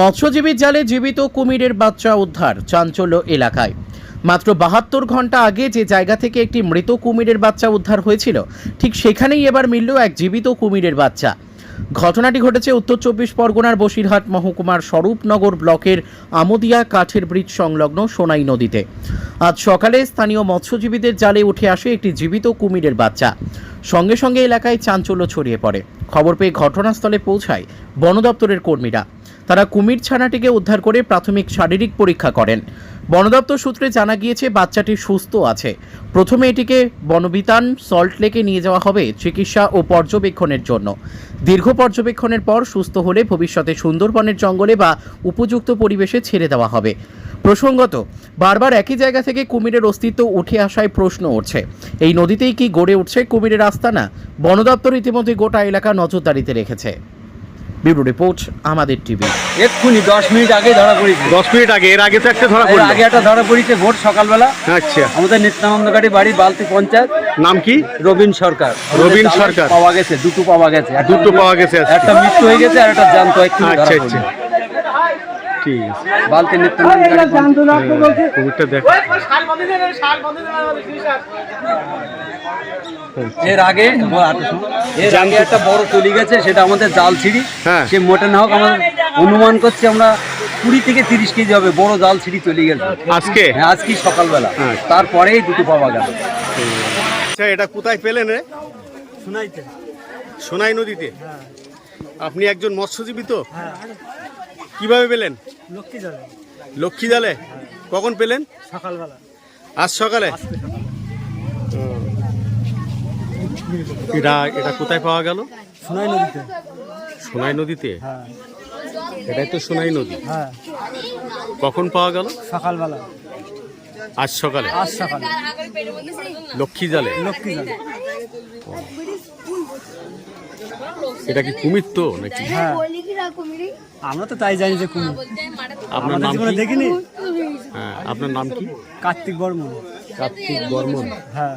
মৎস্যজীবীর জালে জীবিত কুমিরের বাচ্চা উদ্ধার চাঞ্চল্য এলাকায়। মাত্র বাহাত্তর ঘণ্টা আগে যে জায়গা থেকে একটি মৃত কুমিরের বাচ্চা উদ্ধার হয়েছিল, ঠিক সেখানেই এবার মিলল এক জীবিত কুমিরের বাচ্চা। ঘটনাটি ঘটেছে উত্তর চব্বিশ পরগনার বসিরহাট মহকুমার স্বরূপনগর ব্লকের আমদিয়া কাঠের ব্রিজ সংলগ্ন সোনাই নদীতে। আজ সকালে স্থানীয় মৎস্যজীবীদের জালে উঠে আসে একটি জীবিত কুমিরের বাচ্চা। সঙ্গে সঙ্গে এলাকায় চাঞ্চল্য ছড়িয়ে পড়ে। খবর পেয়ে ঘটনাস্থলে পৌঁছায় বন দপ্তরের কর্মীরা। তারা কুমির ছানাটিকে উদ্ধার করে প্রাথমিক শারীরিক পরীক্ষা করেন। বন দপ্তর সূত্রে জানা গিয়েছে, বাচ্চাটি সুস্থ আছে। প্রথমে এটিকে বনবিতান সল্ট লেকে নিয়ে যাওয়া হবে চিকিৎসা ও পর্যবেক্ষণের জন্য। দীর্ঘ পর্যবেক্ষণের পর সুস্থ হলে ভবিষ্যতে সুন্দরবনের জঙ্গলে বা উপযুক্ত পরিবেশে ছেড়ে দেওয়া হবে। প্রসঙ্গত, বারবার একই জায়গা থেকে কুমিরের অস্তিত্ব উঠে আসায় প্রশ্ন উঠছে। এই নদীতেই কি গড়ে উঠছে কুমিরের আস্তানা? বন দপ্তর ইতিমধ্যে গোটা এলাকা নজরদারিতে রেখেছে। ব্যুরো রিপোর্ট আমাদের টিভি এক্ষুনি দশ মিনিট আগে ধরা পড়েছে দশ মিনিট আগে এর আগে তো একটা ধরা পড়ল আগে একটা ধরা পড়েছে ভোর সকালবেলা আচ্ছা আমাদের নিত্যানন্দকারী বাড়ি বালতি পঞ্চায়েত নাম কি রবিন সরকার রবিন সরকার। পাওয়া গেছে দুটো পাওয়া গেছে দুটো পাওয়া গেছে একটা মৃত্যু হয়ে গেছে আর একটা এক্ষুনি আচ্ছা আচ্ছা ঠিক আছে বালতি নিত্যানন্দকারী। দেখ এর আগে এর আগে একটা বড় চলে গেছে সেটা আমাদের জাল ছিঁড়ি। হ্যাঁ। সে মোটে না হোক আমরা অনুমান করছি আমরা কুড়ি থেকে তিরিশ কেজি হবে বড় জাল ছিঁড়ি চলে গেছে। আজকে? হ্যাঁ আজকে সকালবেলা। হ্যাঁ। তারপরেই দুটো পাওয়া গেল। আচ্ছা এটা কোথায় পেলেন রে? শুনাইতে সোনাই নদীতে? আপনি একজন মৎস্যজীবী তো? কীভাবে পেলেন? লক্ষ্মী যাবে লক্ষ্মী জালে কখন পেলেন? সকালবেলা। আজ সকালে। এটা এটা কোথায় পাওয়া গেল? শুনাই নদীতে। সোনাই নদীতে? হ্যাঁ। এটাই তো সোনাই নদী। হ্যাঁ। কখন পাওয়া গেল? সকালবেলা। আজ সকালে? আজ সকালে। লক্ষ্মী জালে? লক্ষ্মী যাবে এটা কি কুমির তো নাকি? হ্যাঁ। আমরা তো তাই জানি যে কুমির। আপনার নাম কি? দেখিনি। হ্যাঁ আপনার নাম কি? কার্তিক বর্মন। কার্তিক বর্মন। হ্যাঁ।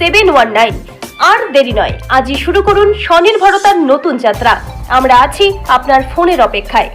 seven one nine. আর দেরি নয়, আজই শুরু করুন স্বনির্ভরতার নতুন যাত্রা। আমরা আছি আপনার ফোনের অপেক্ষায়।